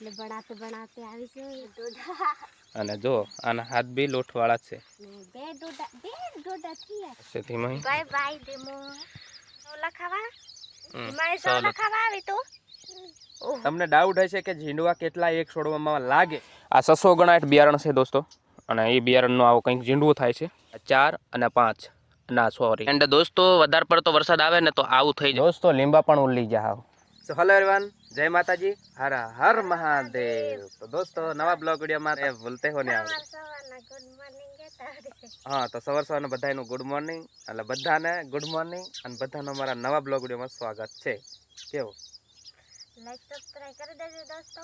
એટલે બનાતે બનાતે છે દોઢા. અને જો આના હાથ બી લોટવાળા જ છે બે દોઢા બે દોઢા થયા. છે મહી બાય બાય દેમો સોલા ખાવા હમ, સોલા ખાવા આવી તો? તમને ડાઉટ હશે કે ઝીંડવા કેટલા એક છોડવામાં લાગે? આ સસો ગણાટ બિયારણ છે દોસ્તો. અને એ બિયારણનું આવું કંઈક ઝીંડવું થાય છે. ચાર અને પાંચ. ના સોરી એન્ડ દોસ્તો વધારે પડતો વરસાદ આવે ને તો આવું થઈ જાય. દોસ્તો લીંબા પણ ઉલ્લી જાય સો હેલો એવરીવન જય માતાજી. હર હર મહાદેવ. તો દોસ્તો નવા બ્લોગ વિડીયોમાં ભૂલતે હો હતી હા તો સવાર સવારનું બધાનું ગુડ મોર્નિંગ એટલે બધાને ગુડ મોર્નિંગ અને બધાનો મારા નવા બ્લોગ વિડીયોમાં સ્વાગત છે. કેવું? લાઈક સબસ્ક્રાઇબ કરી દેજો દોસ્તો.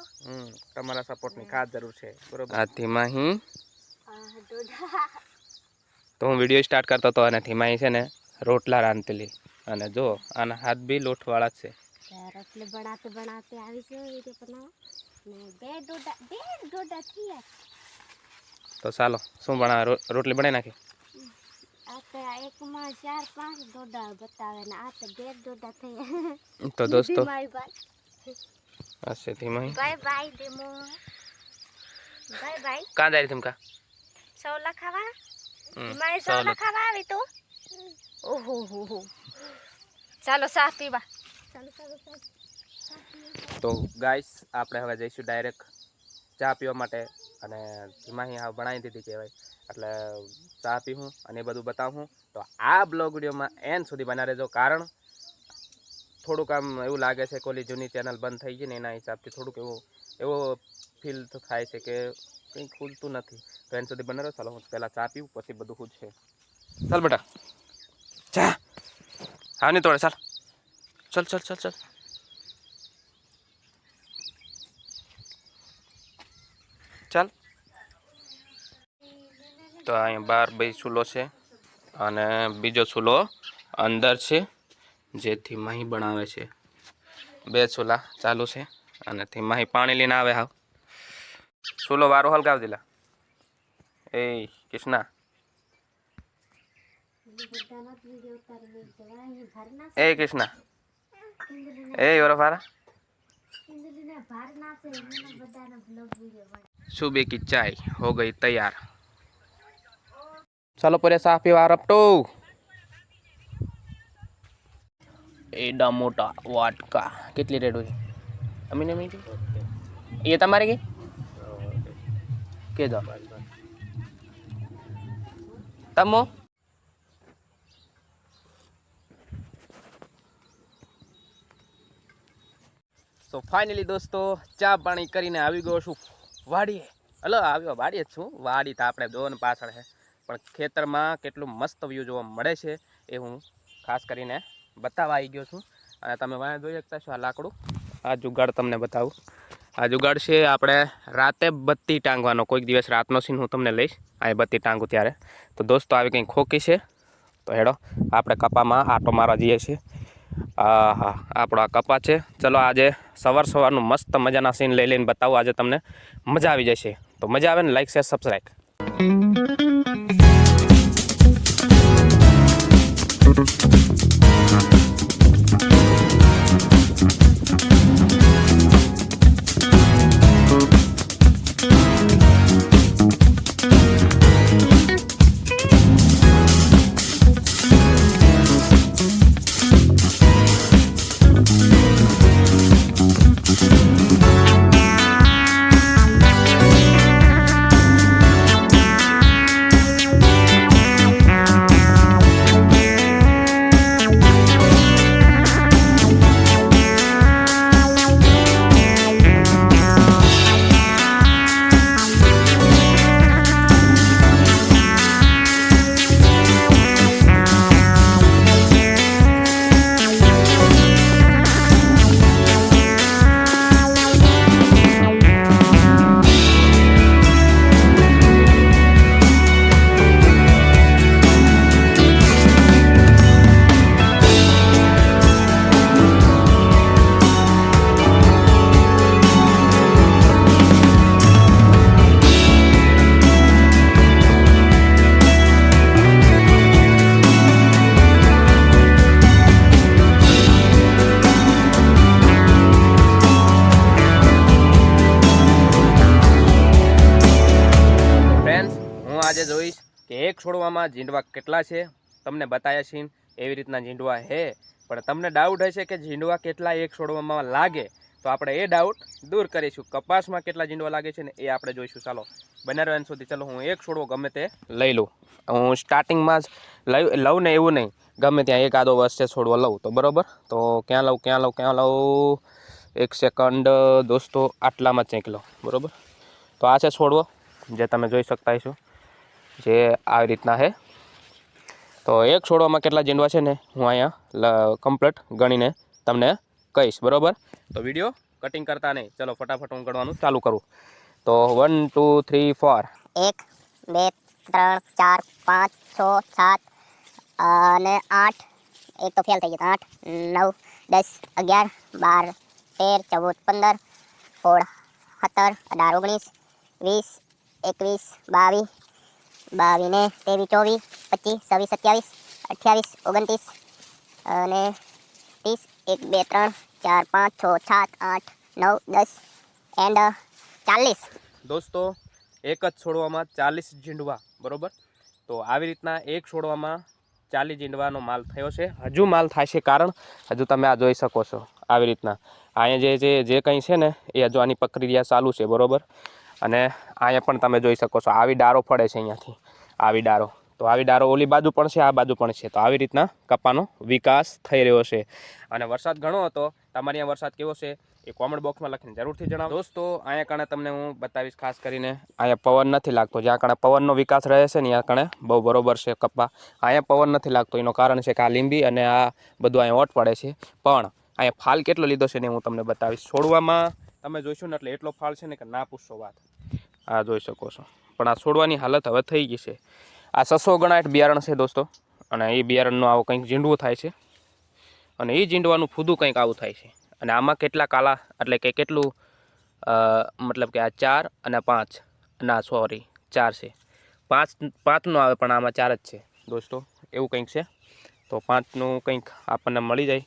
તમારા સપોર્ટની ખાસ જરૂર છે. બરોબર? આ ધીમાહી. તો હું વીડિયો સ્ટાર્ટ કરતો હતો અને ધીમાહી છે ને રોટલા રાંધેલી. અને જો આના હાથ બી લોટવાળા છે. ત્યારે એટલે બનાતે બનાતે આવીશું વીડિયો બનાવવા ને બે દોઢા બે દોઢા થયા તો ચાલો શું બનાવે રો- રોટલી બનાવી નાખી આ તો એકમાં ચાર પાંચ દોઢા બતાવે ને આ તો બે દોઢા થયા તો દોસ્તો મારી બાય હશે ધીમાહી બાય બાય દેમો બાય બાય કાં જાય ધીમકા સોલા ખાવા હમ, મારે ચાલો. સોલા ખાવા આવી તો ઓહો હો હો ચાલો ચા પીવા ચાલો ચાલો ચાલો તો ગાઈસ આપણે હવે જઈશું ડાયરેક્ટ ચા પીવા માટે અને ધીમાહી હા બનાવી દીધી કહેવાય. એટલે ચા પીવું અને એ બધું બતાવું. તો આ બ્લોગ વિડીયોમાં એન્ડ સુધી બના રહેજો. કારણ થોડુંક આમ એવું લાગે છે કે જૂની ચેનલ બંધ થઈ ગઈ ને એના હિસાબથી થોડુંક એવું, એવો ફીલ થાય છે કે કંઈ ખુલતું નથી. તો એન્ડ સુધી બનાવ્યો. ચાલો, હું પહેલાં ચા પીવું, પછી બધું છે. ચાલ બેટા. ચા. હા, નહીં તોડે, ચાલ. ચાલ ચાલ ચાલ ચાલ. ચાલ. તો અહીંયા બાર બે ચૂલો છે અને બીજો ચૂલો અંદર છે જેથી માહી બનાવે છે. બે ચૂલા ચાલુ છે અને થી માહી પાણી લઈને આવે હાવ. ચૂલો વારો હલગાવ દિલા એ કૃષ્ણા. એ કૃષ્ણા. એ ઓરો ફારા ઇન્દુલીના ભાર નાખે એના બધાનો બ્લોગ વિડીયો બને सुबह की चाय हो गई तैयार चलो पूरे साफ पीवा रपटो એડા મોટા વાટકા કેટલી રેડ હોય અમીને મીઠી એ તમારે કે કે દો તમો સો ફાઇનલી દોસ્તો, ચા પાણી કરીને આવી ગયો છું વાડીએ. હલો આવ્યો વાડીએ જ છું. વાડી તો આપણે દોન પાછળ છે. પણ ખેતરમાં કેટલું મસ્ત વ્યૂ જોવા મળે છે એ હું ખાસ કરીને બતાવવા આવી ગયો છું. અને તમે વાંહે જોઈ શકતા છો આ લાકડું. આ જુગાડ તમને બતાવું. આ જુગાડ છે આપણે રાતે બત્તી ટાંગવાનો. કોઈક દિવસ રાતનો સીન હું તમને લઈશ. આ બત્તી ટાંગું ત્યારે. તો દોસ્તો, આવી કંઈ ખોકી છે? તો હેડો, આપણે કપામાં આટો મારવા જઈએ છીએ. આ હા આપણો આ કપા છે. ચલો આજે સવાર સવારનું મસ્ત મજાના સીન લઈ લઈને બતાવું. આજે તમને મજા આવી જશે. તો મજા આવે ને like share subscribe Thank you. એક છોડવામાં ઝીંડવા કેટલા છે? તમને બતાવ્યા છે એવી રીતના ઝીંડવા હે. પણ તમને ડાઉટ હશે કે ઝીંડવા કેટલા એક છોડવામાં લાગે, તો આપણે એ ડાઉટ દૂર કરીશું. કપાસમાં કેટલા ઝીંડવા લાગે છે ને એ આપણે જોઈશું. ચાલો, બનારવા સુધી ચાલો હું એક છોડવો ગમે તે લઈ લઉં. હું સ્ટાર્ટિંગમાં જ લઈ, લઉં ને એવું નહીં. ગમે ત્યાં એક આદો વર્ષે છોડવો લઉં તો બરાબર? તો ક્યાં લઉં ક્યાં લઉં ક્યાં લઉં? એક સેકન્ડ દોસ્તો, આટલામાં ચેક લો. બરાબર? તો આ છે છોડવો, જે તમે જોઈ શકતા છો જે આવી રીતના છે. તો એક છોડવામાં કેટલા ઝીંડવા છે ને, હું અહીંયા કમ્પ્લીટ ગણીને તમને કહીશ, બરાબર? તો વીડિયો કટિંગ કરતા નહીં. ચલો, ફટાફટ હું ગણવાનું ચાલુ કરું. તો વન ટુ થ્રી ફોર એક, બે, ત્રણ, ચાર, પાંચ, છ, સાત, અને આઠ. એક તો ફેલ થઈ ગયો. આઠ, નવ, દસ, અગિયાર, બાર, તેર, ચૌદ, પંદર, સોળ, સત્તર, અઢાર, ઓગણીસ, વીસ, એકવીસ, બાવીસ બાવીસ ને ત્રેવીસ ચોવીસ, પચીસ, છવ્વીસ, સત્યાવીસ, અઠ્યાવીસ, ઓગણત્રીસ અને ત્રીસ, એક, બે, ત્રણ, ચાર, પાંચ, છ, સાત, આઠ, નવ, દસ એન્ડ ચાલીસ. દોસ્તો, એક જ છોડવામાં ચાલીસ ઝીંડવા, બરોબર? તો આવી રીતના એક છોડવામાં ચાલીસ ઝીંડવાનો માલ થયો છે. હજુ માલ થાય છે કારણ, હજુ તમે આ જોઈ શકો છો આવી રીતના. અહીંયા જે જે કંઈ છે ને, એ હજુ આની પ્રક્રિયા ચાલુ છે, બરોબર? અને અહીંયા પણ તમે જોઈ શકો છો, આવી ડારો પડે છે અહીંયાથી. આવી ડારો. તો આવી ડારો ઓલી બાજુ પણ છે, આ બાજુ પણ છે. તો આવી રીતના કપાનો વિકાસ થઈ રહ્યો છે. અને વરસાદ ઘણો હતો. તમારી અહીંયા વરસાદ કેવો છે એ કોમેન્ટ બોક્સમાં લખીને જરૂરથી જણાવો. દોસ્તો, અહીંયા કણે તમને હું બતાવીશ ખાસ કરીને, અહીંયા પવન નથી લાગતો. જ્યાં કારણે પવનનો વિકાસ રહે છે ને, ત્યાં કારણે બહુ બરોબર છે કપ્પા. અહીંયા પવન નથી લાગતો. એનું કારણ છે કે આ લીંબી અને આ બધું અહીંયા ઓટ પડે છે. પણ અહીંયા ફાલ કેટલો લીધો છે ને હું તમને બતાવીશ. છોડવામાં તમે જોઈશો ને, એટલે એટલો ફાળ છે ને કે ના પૂછશો વાત. આ જોઈ શકો છો. પણ આ છોડવાની હાલત હવે થઈ ગઈ છે. આ સસો ગણાટ બિયારણ છે દોસ્તો. અને એ બિયારણનું આવું કંઈક ઝીંડવું થાય છે. અને એ ઝીંડવાનું ફૂદું કંઈક આવું થાય છે. અને આમાં કેટલા કાલા, એટલે કે કેટલું મતલબ કે આ ચાર અને પાંચ. ના, સોરી, ચાર છે. પાંચ, પાંચનો આવે પણ આમાં ચાર જ છે દોસ્તો. એવું કંઈક છે. તો પાંચનું કંઈક આપણને મળી જાય.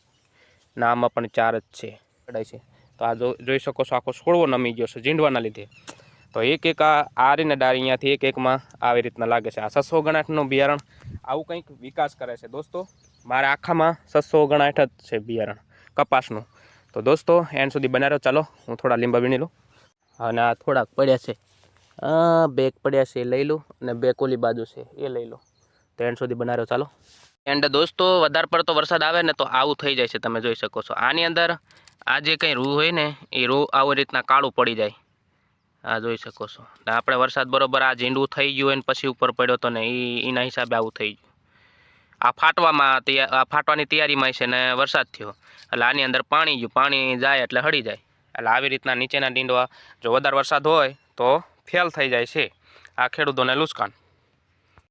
ને આમાં પણ ચાર જ છે. છે. તો આ જોઈ શકો છો, આખો છોડવો નમી ગયો છે ઝીંડવાના લીધે. તો એક એક આ આરીને ડાળી અહીંયાથી એક એકમાં આવી રીતના લાગે છે. આ સસો ગણાટનું બિયારણ આવું કંઈક વિકાસ કરે છે. દોસ્તો, મારા આખામાં સસો ગણાટ જ છે બિયારણ, કપાસનું. તો દોસ્તો એન્ડ સુધી બનાવ્યો. ચાલો, હું થોડા લીંબા વીણી લઉં. અને આ થોડાક પડ્યા છે. બેગ પડ્યા છે, એ લઈ લઉં. અને બે કોલી બાજુ છે, એ લઈ લો તો એન્ડ સુધી બનાવ્યો. ચાલો. એન્ડ દોસ્તો, વધારે પડતો વરસાદ આવે ને તો આવું થઈ જાય છે. તમે જોઈ શકો છો. આની અંદર આ જે કંઈ રૂ હોય ને, એ રૂ આવી રીતના કાળું પડી જાય. આ જોઈ શકો છો. આપણે વરસાદ બરોબર આ ઝીંડું થઈ ગયું એને પછી ઉપર પડ્યો તો ને એ એના હિસાબે આવું થઈ ગયું. આ ફાટવામાં આ ફાટવાની તૈયારીમાં છે ને વરસાદ થયો. એટલે આની અંદર પાણી ગયું. પાણી જાય એટલે હળી જાય. એટલે આવી રીતના નીચેના ડીંડવા જો વધારે વરસાદ હોય તો ફેલ થઈ જાય છે. આ ખેડૂતોને નુકસાન.